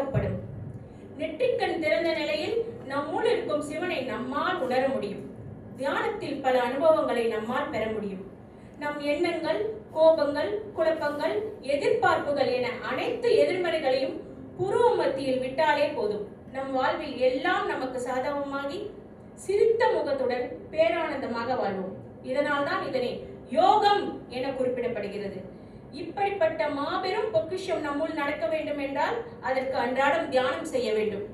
திறக்கப்படும் நெற்றிக்கண் திறந்த நிலையில் நம்முள் இருக்கும் சிவனை நம்மால் உணர முடியும். தியானத்தில் பல அனுபவங்களை நம்மால் பெற முடியும். நம் எண்ணங்கள் கோபங்கள் குழப்பங்கள் எதிர்பார்ப்புகள் என அனைத்து எதிர்மறைகளையும் புருவ மத்தியில் விட்டாலே போதும். நம் வாழ்வில் எல்லாம் நமக்கு சாதகமாகி சிரித்த முகத்துடன் பேரானந்தமாக வாழ்வோம். இதனால்தான் இதனை யோகம் என குறிப்பிடப்படுகிறது. இப்படிப்பட்ட மாபெரும் பொக்கிஷம் நம்முள் நடக்க வேண்டும் என்றால் அதற்கு அன்றாடம் தியானம் செய்ய வேண்டும்.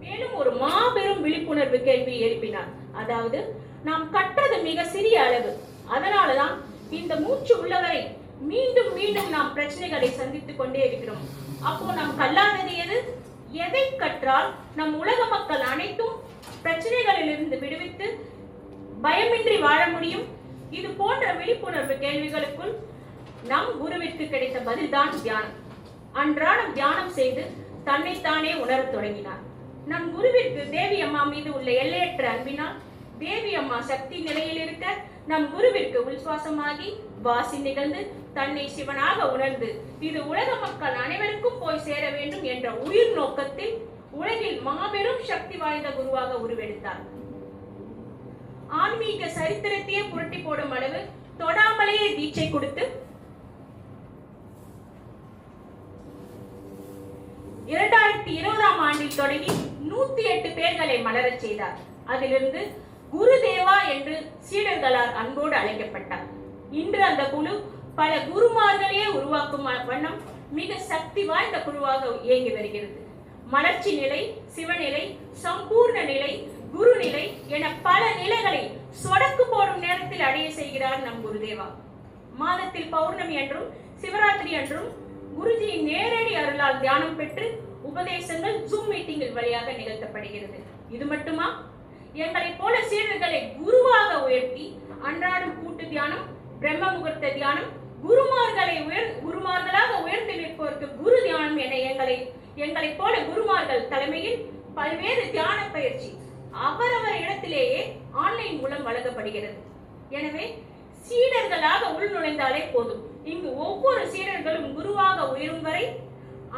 மேலும் ஒரு மாபெரும் விழிப்புணர்வு கேள்வி எழுப்பினார். அதாவது நாம் கற்றது மிக சிறிய அளவு. அதனாலதான் இந்த மூச்சு உள்ளவரை மீண்டும் மீண்டும் நாம் பிரச்சனைகளை சந்தித்துக் கொண்டே இருக்கிறோம். அப்போ நாம் கல்லாதது எது? எதை கற்றால் நம் உலக மக்கள் அனைத்தும் பிரச்சனைகளிலிருந்து விடுவித்து பயமின்றி வாழ முடியும்? இது போன்ற விழிப்புணர்வு கேள்விகளுக்குள் நம் குருவிற்கு கிடைத்த பதில்தான் தியானம். அன்றாடம் தியானம் செய்து தன்னைத்தானே உணரத் தொடங்கினார். நம் குருவிற்கு தேவி அம்மா மீது உள்ள எல்லையற்ற அன்பினால் தேவி அம்மா சக்தி நிலையில் இருக்க நம் குருவிற்கு உள்சுவாசமாகி வாசி நிகழ்ந்து தன்னை சிவனாக உணர்ந்து இது உலக மக்கள் அனைவருக்கும் போய் சேர வேண்டும் என்ற உயிர் நோக்கத்தில் உலகில் மாபெரும் சக்தி வாய்ந்த குருவாக உருவெடுத்தார். ஆன்மீக சரித்திரத்தையே புரட்டி போடும் அளவு தொடாமலேயே தீட்சை கொடுத்து இரண்டாயிரத்தி இருபதாம் ஆண்டில் தொடங்கி நூத்தி எட்டு பேர்களை மலரச் செய்தார். அதிலிருந்து குருதேவா என்று சீடர்களால் அன்போடு அழைக்கப்பட்டார். இன்று அந்த குழு பல குருமார்களையே உருவாக்கும் வண்ணம் மிக சக்தி வாய்ந்த குழுவாக இயங்கி வருகிறது. மலர்ச்சி நிலை சிவநிலை சம்பூர்ண நிலை குருநிலை என பல நிலைகளை சொடக்கு போடும் நேரத்தில் அடைய செய்கிறார் நம் குருதேவா. மாதத்தில் பௌர்ணமி அன்றும் சிவராத்திரி அன்றும் குருஜியின் நேர அவர்களால் தியானம் பெற்று உபதேசங்கள் ஜூம் மீட்டிங்கில் வழியாக நிகழ்த்தப்படுகிறது. இது மட்டுமா? எங்களை போல சீடர்களை குருவாக உயர்த்தி அன்றாடம் கூட்டு தியானம் பிரம்ம முகூர்த்த தியானம் குருமார்களை உயர் குருமார்களாக உயர்த்தி நிற்போருக்கு குரு தியானம் என எங்களை எங்களை போல குருமார்கள் தலைமையில் பல்வேறு தியான பயிற்சி அவரவர் இடத்திலேயே ஆன்லைன் மூலம் வழங்கப்படுகிறது. எனவே சீடர்களாக உள்நுழைந்தாலே போதும். இங்கு ஒவ்வொரு சீடர்களும் குருவாக உயரும் வரை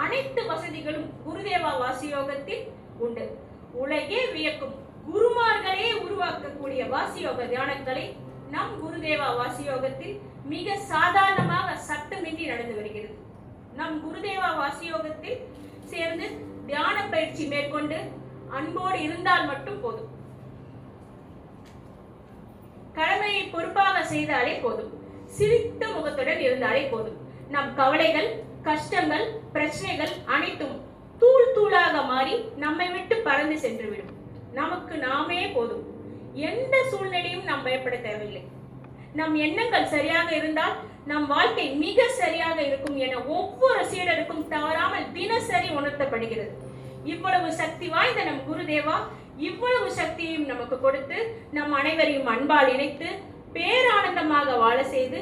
அனைத்து வசதிகளும் குருதேவா வாசியோகத்தில் உண்டு. உலகே வியக்கும் குருமார்களே உருவாக்கக்கூடிய வாசியோக தியானங்களை நம் குருதேவா வாசியோகத்தில் மிக சாதாரணமாக சத்தமின்றி நடந்து வருகிறது. நம் குருதேவா வாசியோகத்தில் சேர்ந்து தியான பயிற்சி மேற்கொண்டு அன்போடு இருந்தால் மட்டும் போதும். கடமையை பொறுப்பாக செய்தாலே போதும். சிரித்த முகத்துடன் இருந்தாலே போதும். நம் கவலைகள் கஷ்டங்கள் பிரச்சனைகள் அனைத்தும் தூள் தூளாக மாறி நம்மை விட்டு பறந்து சென்றுவிடும். நமக்கு நாமே போதும். எந்த சூழ்நிலையும் நாம் பயப்பட தேவையில்லை. நம் எண்ணங்கள் சரியாக இருந்தால் நம் வாழ்க்கை மிக சரியாக இருக்கும் என ஒவ்வொரு சீடருக்கும் தவறாமல் தினசரி உணர்த்தப்படுகிறது. இவ்வளவு சக்தி வாய்ந்த நம் குருதேவா இவ்வளவு சக்தியையும் நமக்கு கொடுத்து நம் அனைவரையும் அன்பால் இணைத்து பேரானந்தமாக வாழ செய்து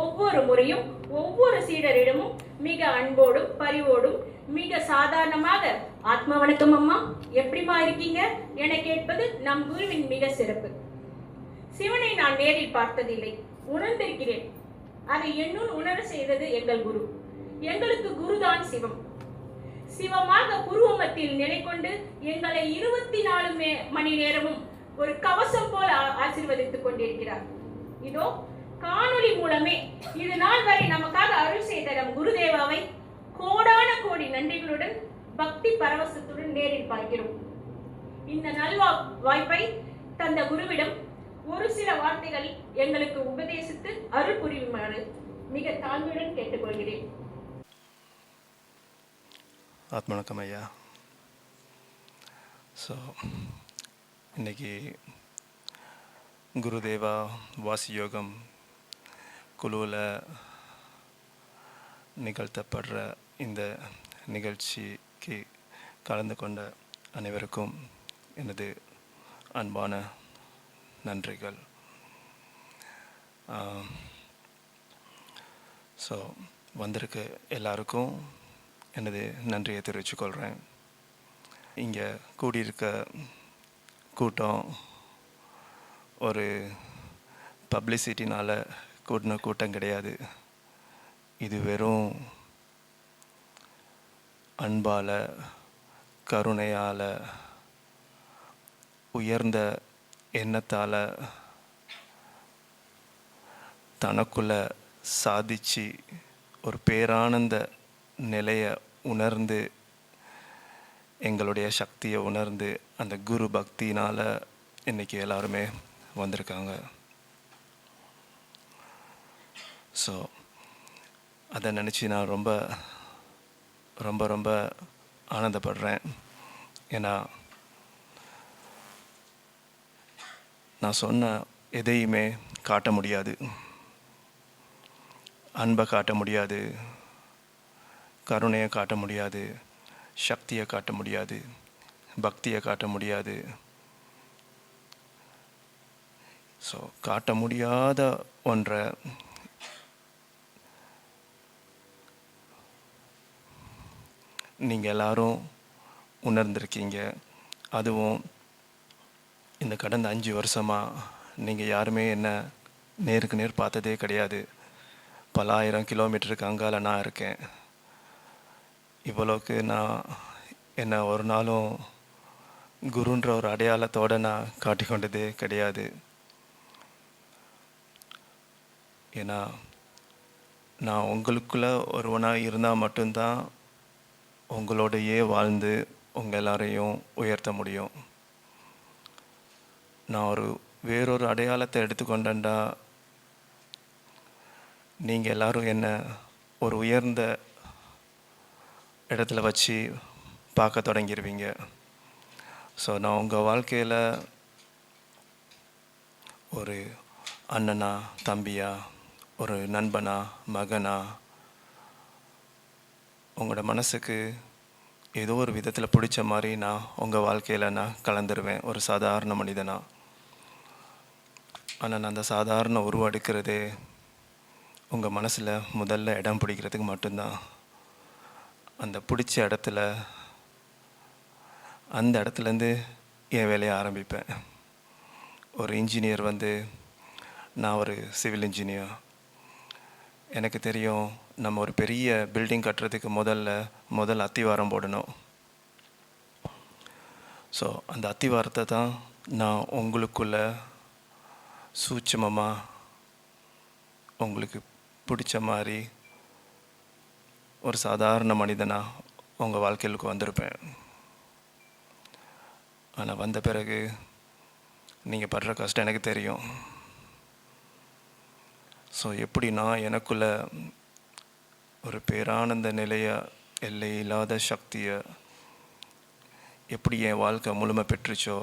ஒவ்வொரு முறையும் ஒவ்வொரு சீடரிடமும் மிக அன்போடும் பரிவோடும் மிக சாதாரணமாக ஆத்ம வணக்கம் அம்மா எப்படிமா இருக்கீங்க? என கேட்பது நம் குருவின் மிக சிறப்பு. சிவனை நான் நேரில் பார்த்ததில்லை உணர்ந்திருக்கிறேன். அதை என்னுள் உணர செய்தது எங்கள் குரு. எங்களுக்கு குருதான் சிவம். சிவமாக புருவமத்தில் நிலை கொண்டு எங்களை இருபத்தி நாலு மே- மணி நேரமும் ஒரு கவசம் போல ஆசிர்வதித்துக் ஆசீர்வதித்துக் கொண்டிருக்கிறார். இதோ காணொளி மூலமே இது நாள் வரை நமக்காக அருள் செய்த நம் குருதேவாவை கோடான கோடி நன்றிகளுடன் பக்தி பரவசத்துடன் நேரில் பார்க்கிறோம். இந்த நல்வா வாய்ப்பை தந்த குருவிடம் ஒரு சில வார்த்தைகள் எங்களுக்கு உபதேசித்து அருள் புரியுமாறு மிக தாழ்மையுடன் கேட்டுக்கொள்கிறேன். ஆத்மணக்கம் ஐயா. ஸோ இன்னைக்கு குருதேவா வாசி யோகம் குழுவில் நிகழ்த்தப்படுற இந்த நிகழ்ச்சிக்கு கலந்து கொண்ட அனைவருக்கும் எனது அன்பான நன்றிகள். ஸோ வந்திருக்க எல்லாருக்கும் எனது நன்றியை தெரிவிச்சுக்கொள்கிறேன் இங்கே கூடியிருக்க கூட்டம் ஒரு பப்ளிசிட்டினால் கூட்டின கூட்டம் கிடையாது. இது வெறும் அன்பால் கருணையால் உயர்ந்த எண்ணத்தால் தனக்குள்ள சாதிச்சு ஒரு பேரானந்த நிலையை உணர்ந்து எங்களுடைய சக்தியை உணர்ந்து அந்த குரு பக்தினால் இன்னைக்கு எல்லாருமே வந்திருக்காங்க. ஸோ அதை நினச்சி நான் ரொம்ப ரொம்ப ரொம்ப ஆனந்தப்படுறேன். ஏன்னா நான் சொன்ன எதையுமே காட்ட முடியாது. அன்பை காட்ட முடியாது. கருணையை காட்ட முடியாது. சக்தியை காட்ட முடியாது. பக்தியை காட்ட முடியாது. ஸோ காட்ட முடியாத ஒன்றை நீங்கள் எல்லாரும் உணர்ந்திருக்கீங்க. அதுவும் இந்த கடந்த அஞ்சு வருஷமாக நீங்கள் யாருமே என்ன நேருக்கு நேர் பார்த்ததே கிடையாது. பல ஆயிரம் கிலோமீட்டருக்கு அங்கால நான் இருக்கேன். இவ்வளோக்கு நான் என்ன ஒரு நாளும் குருன்ற ஒரு அடையாளத்தோடு நான் காட்டிக்கொண்டதே கிடையாது. ஏன்னா நான் உங்களுக்குள்ளே ஒருவனாக இருந்தால் மட்டும்தான் உங்களோடையே வாழ்ந்து உங்கள் எல்லாரையும் உயர்த்த முடியும். நான் ஒரு வேறொரு அடையாளத்தை எடுத்துக்கொண்டேன்டா. நீங்கள் எல்லாரும் என்னை ஒரு உயர்ந்த இடத்துல வச்சு பார்க்க தொடங்கிடுவீங்க ஸோ நான் உங்கள் வாழ்க்கையில் ஒரு அண்ணனா தம்பியா ஒரு நண்பனா மகனா உங்களோட மனசுக்கு ஏதோ ஒரு விதத்தில் பிடிச்ச மாதிரி நான் உங்கள் வாழ்க்கையில் நான் கலந்துருவேன். ஒரு சாதாரண மனிதனாக ஆனால் நான் அந்த சாதாரண உருவம் எடுக்கிறதே உங்கள் மனசில் முதல்ல இடம் பிடிக்கிறதுக்கு மட்டும்தான். அந்த பிடிச்ச இடத்துல அந்த இடத்துலேருந்து என் வேலையை ஆரம்பிப்பேன். ஒரு இன்ஜினியர் வந்து நான் ஒரு சிவில் இன்ஜினியர் எனக்கு தெரியும் நம்ம ஒரு பெரிய பில்டிங் கட்டுறதுக்கு முதல்ல முதல் அத்திவாரம் போடணும். ஸோ அந்த அத்திவாரத்தை தான் நான் உங்களுக்குள்ள சூட்சமமாக உங்களுக்கு பிடிச்ச மாதிரி ஒரு சாதாரண மனிதனாக உங்கள் வாழ்க்கையிலுக்கு வந்திருப்பேன். ஆனால் வந்த பிறகு நீங்கள் படுற கஷ்டம் எனக்கு தெரியும். ஸோ எப்படி நான் எனக்குள்ள ஒரு பேரானந்த நிலைய எல்லை இல்லாத சக்தியை எப்படி என் வாழ்க்கை முழுமை பெற்றுச்சோ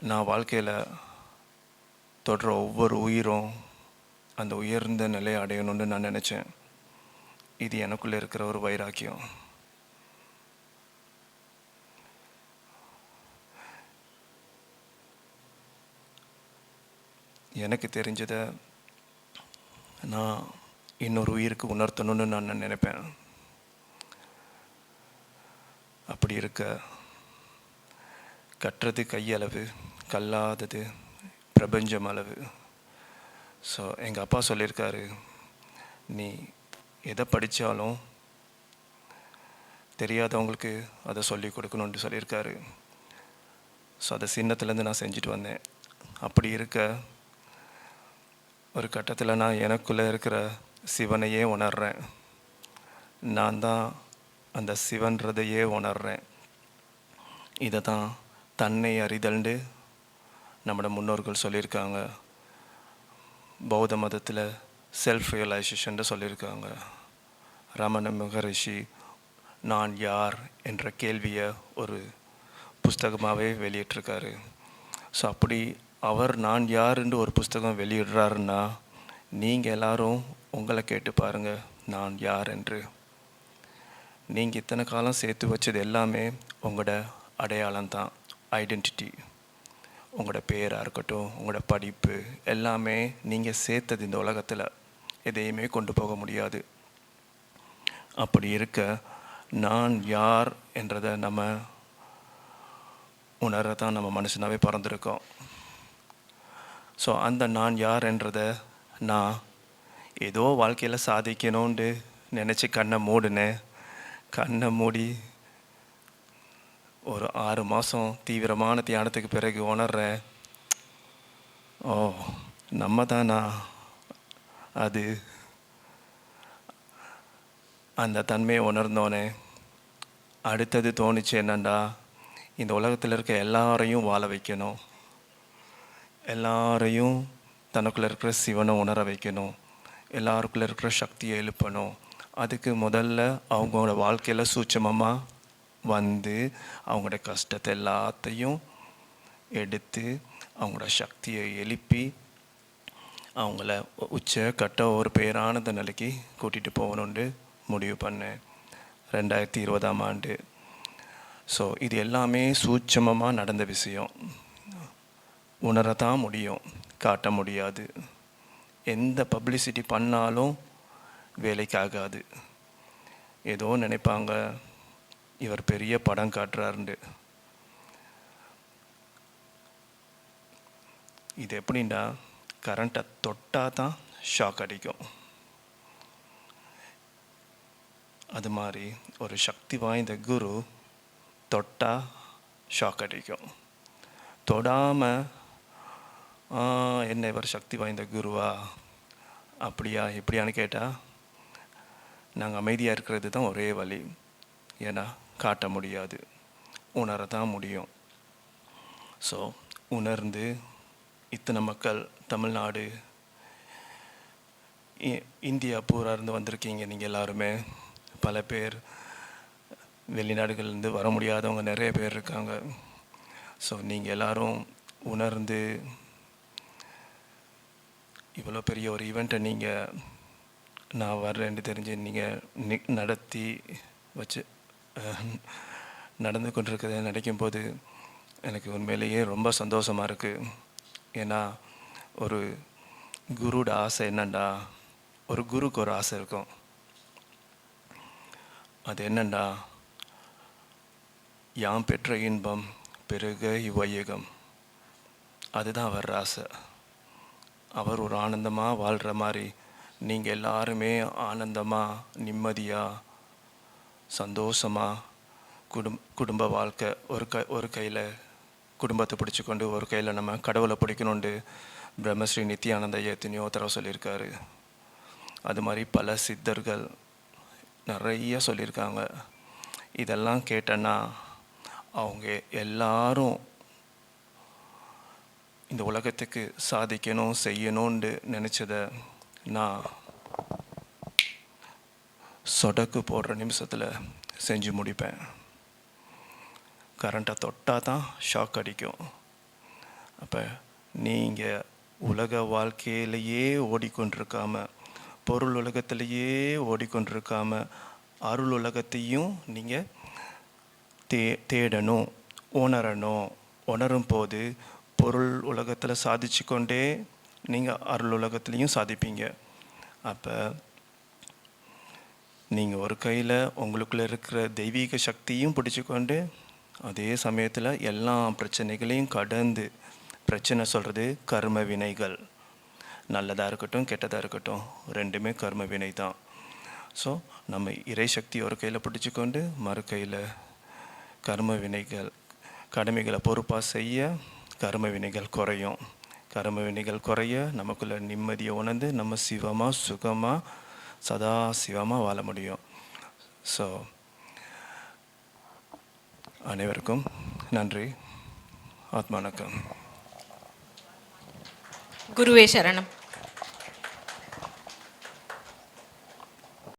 நான் வாழ்க்கையில் தொடுற ஒவ்வொரு உயிரும் அந்த உயர்ந்த நிலையை அடையணும்னு நான் நினச்சேன். இது எனக்குள்ளே இருக்கிற ஒரு வைராக்கியம். எனக்கு தெரிஞ்சதை நான் இன்னொரு உயிருக்கு உணர்த்தணும்னு நான் நினைப்பேன். அப்படி இருக்க கட்டுறது கையளவு கல்லாதது பிரபஞ்சம் அளவு. ஸோ எங்கள் அப்பா சொல்லியிருக்காரு நீ எதை படித்தாலும் தெரியாதவங்களுக்கு அதை சொல்லி கொடுக்கணுன்ட்டு சொல்லியிருக்காரு. ஸோ அதை சின்னத்துலேருந்து நான் செஞ்சுட்டு வந்தேன். அப்படி இருக்க ஒரு கட்டத்தில் நான் எனக்குள்ளே இருக்கிற சிவனையே உணர்றேன். நான் தான் அந்த சிவன்றதையே உணர்றேன். இதை தான் தன்னை அறிதல்ண்டு நம்மளோட முன்னோர்கள் சொல்லியிருக்காங்க. பௌத்த மதத்தில் செல்ஃப் ரியலைசேஷன் சொல்லியிருக்காங்க. ரமண மகரிஷி நான் யார் என்ற கேள்வியை ஒரு புஸ்தகமாகவே வெளியிட்டிருக்காரு. ஸோ அப்படி அவர் நான் யாருன்னு ஒரு புஸ்தகம் வெளியிடுறாருன்னா நீங்கள் எல்லாரும் உங்களை கேட்டு பாருங்கள் நான் யார் என்று. நீங்கள் இத்தனை காலம் சேர்த்து வச்சது எல்லாமே உங்களோட அடையாளம் தான் ஐடென்டிட்டி உங்களோட பேராக இருக்கட்டும் உங்களோட படிப்பு எல்லாமே நீங்கள் சேர்த்தது இந்த உலகத்தில். எதையுமே கொண்டு போக முடியாது. அப்படி இருக்க நான் யார் என்றதை நம்ம உணர தான் நம்ம மனுஷனாகவே பிறந்திருக்கோம். ஸோ அந்த நான் யார்ன்றதை நான் ஏதோ வாழ்க்கையில் சாதிக்கணும்னு நினச்சி கண்ணை மூடினேன். கண்ணை மூடி ஒரு ஆறு மாதம் தீவிரமான தியானத்துக்கு பிறகு உணர்றேன். ஓ நம்ம தானா அது அந்த தன்மையை உணர்ந்தோனே அடுத்தது தோணுச்சு என்னண்டா? இந்த உலகத்தில் இருக்க எல்லாரையும் வாழ வைக்கணும். எல்லாரையும் தனக்குள்ளே இருக்கிற சிவனை உணர வைக்கணும். எல்லாருக்குள்ளே இருக்கிற சக்தியை எழுப்பணும். அதுக்கு முதல்ல அவங்களோட வாழ்க்கையில் சூட்சமமாக வந்து அவங்களோட கஷ்டத்தை எல்லாத்தையும் எடுத்து அவங்களோட சக்தியை எழுப்பி அவங்கள உச்ச கட்ட ஒரு பேரானந்த நிலைக்கு கூட்டிகிட்டு போகணுன்ட்டு முடிவு பண்ணேன். ரெண்டாயிரத்தி இருபதாம் ஆண்டு. ஸோ இது எல்லாமே சூட்சமமாக நடந்த விஷயம். உணரத்தான் முடியும். காட்ட முடியாது. எந்த பப்ளிசிட்டி பண்ணாலும் வேலைக்காகாது. ஏதோ நினைப்பாங்க இவர் பெரிய படம் காட்டுறாருண்டு இது எப்படின்னா கரண்ட்டை தொட்டால் தான் ஷாக் அடிக்கும். அது மாதிரி ஒரு சக்தி வாய்ந்த குரு தொட்டால் ஷாக் அடிக்கும். தொடாமல் என்ன இவர் சக்தி வாய்ந்த குருவா? அப்படியா இப்படியான்னு கேட்டால் நாங்கள் அமைதியாக இருக்கிறது தான் ஒரே வழி. ஏன்னா காட்ட முடியாது. உணர தான் முடியும். ஸோ உணர்ந்து இத்தனை மக்கள் தமிழ்நாடு இ- இந்தியா பூரா இருந்து வந்திருக்கீங்க நீங்கள் எல்லாருமே. பல பேர் வெளிநாடுகள்லேருந்து வர முடியாதவங்க நிறைய பேர் இருக்காங்க. ஸோ நீங்கள் எல்லாரும் உணர்ந்து இவ்வளோ பெரிய ஒரு ஈவெண்ட்டை நீங்கள் நான் வர்றேன்னு தெரிஞ்சு நீங்கள் நி நடத்தி வச்சு நடந்து கொண்டிருக்கிறத நினைக்கும் போது எனக்கு உண்மையிலேயே ரொம்ப சந்தோஷமாக இருக்குது ஏன்னா ஒரு குருவோட ஆசை என்னண்டா? ஒரு குருக்கு ஒரு ஆசை இருக்கும். அது என்னண்டா? யாம் பெற்ற இன்பம் பெருக இவ்வையகம். அதுதான் வர்ற ஆசை. அவர் ஒரு ஆனந்தமாக வாழ்கிற மாதிரி. நீங்கள் எல்லாருமே ஆனந்தமாக நிம்மதியாக சந்தோஷமாக குடும் குடும்ப வாழ்க்கை ஒரு க ஒரு கையில் குடும்பத்தை பிடிச்சிக்கொண்டு ஒரு கையில் நம்ம கடவுளை பிடிக்கணுண்டு பிரம்மஸ்ரீ நித்யானந்த எத்தனையோ தடவை சொல்லியிருக்காரு. அது மாதிரி பல சித்தர்கள் நிறைய சொல்லியிருக்காங்க. இதெல்லாம் கேட்டேன்னா அவங்க எல்லாரும் இந்த உலகத்துக்கு சாதிக்கணும் செய்யணும்னு நினச்சத நான் சொடக்கு போடுற நிமிஷத்தில் செஞ்சு முடிப்பேன். கரண்ட்டை தொட்டால் தான் ஷாக் அடிக்கும். அப்போ நீங்கள் உலக வாழ்க்கையிலேயே ஓடிக்கொண்டிருக்காம பொருள் உலகத்திலேயே ஓடிக்கொண்டிருக்காமல் அருள் உலகத்தையும் நீங்கள் தே தேடணும் உணரணும். உணரும் போது பொருள் உலகத்தில் சாதிச்சு கொண்டே நீங்கள் அருள் உலகத்துலேயும் சாதிப்பீங்க. அப்போ நீங்கள் ஒரு கையில் உங்களுக்குள்ளே இருக்கிற தெய்வீக சக்தியும் பிடிச்சிக்கொண்டு அதே சமயத்தில் எல்லா பிரச்சனைகளையும் கடந்து பிரச்சனை சொல்கிறது கர்ம வினைகள். நல்லதாக இருக்கட்டும் கெட்டதாக இருக்கட்டும் ரெண்டுமே கர்ம வினை தான். ஸோ நம்ம இறை சக்தி ஒரு கையில் பிடிச்சிக்கொண்டு மறு கையில் கர்ம வினைகள் கடமைகளை பொறுப்பாக செய்ய கர்ம வினைகள் குறையும். கர்ம வினைகள் குறைய நமக்குள்ள நிம்மதியை உணர்ந்து நம்ம சிவமாக சுகமாக சதா சிவமாக வாழ முடியும். ஸோ அனைவருக்கும் நன்றி. ஆத்மானக்கம். குருவே சரணம்.